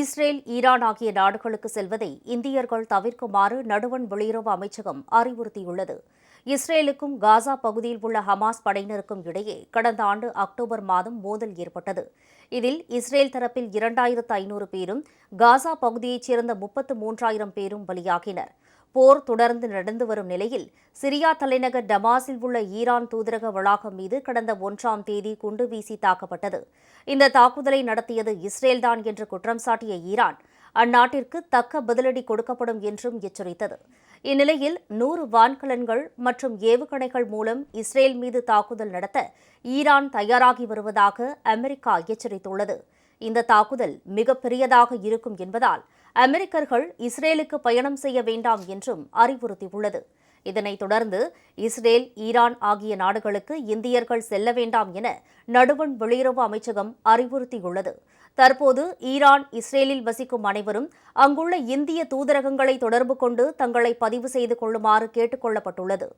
Israel Iran ஆகிய நாடுகளுக்கு செல்வதை இந்தியர்கள் தவிர்க்குமாறு நடுவண் வெளியுறவு அமைச்சகம் அறிவுறுத்தியுள்ளது. இஸ்ரேலுக்கும் காசா பகுதியில் உள்ள ஹமாஸ் படையினருக்கும் இடையே கடந்த ஆண்டு அக்டோபர் மாதம் மோதல் ஏற்பட்டது. இதில் இஸ்ரேல் தரப்பில் இரண்டாயிரத்து ஐநூறு பேரும் காசா பகுதியைச் சேர்ந்த முப்பத்து மூன்றாயிரம் பேரும் பலியாகினர். போர் தொடர்ந்து நடந்து வரும் நிலையில் சிரியா தலைநகர் டமாஸில் உள்ள ஈரான் தூதரக வளாகம் மீது கடந்த ஒன்றாம் தேதி குண்டு வீசி தாக்கப்பட்டது. இந்த தாக்குதலை நடத்தியது இஸ்ரேல்தான் என்று குற்றம் சாட்டிய ஈரான் அந்நாட்டிற்கு தக்க பதிலடி கொடுக்கப்படும் என்றும் எச்சரித்தது. இந்நிலையில் நூறு வான்கலன்கள் மற்றும் ஏவுகணைகள் மூலம் இஸ்ரேல் மீது தாக்குதல் நடத்த ஈரான் தயாராகி வருவதாக அமெரிக்கா எச்சரித்துள்ளது. இந்த தாக்குதல் மிகப்பெரியதாக இருக்கும் என்பதால் அமெரிக்கர்கள் இஸ்ரேலுக்கு பயணம் செய்ய வேண்டாம் என்றும் அறிவுறுத்தியுள்ளது. இதனைத் தொடர்ந்து இஸ்ரேல் ஈரான் ஆகிய நாடுகளுக்கு இந்தியர்கள் செல்ல வேண்டாம் என நடுவண் வெளியுறவு அமைச்சகம் அறிவுறுத்தியுள்ளது. தற்போது ஈரான் இஸ்ரேலில் வசிக்கும் அனைவரும் அங்குள்ள இந்திய தூதரகங்களை தொடர்பு கொண்டு தங்களை பதிவு செய்து கொள்ளுமாறு கேட்டுக் கொள்ளப்பட்டுள்ளது.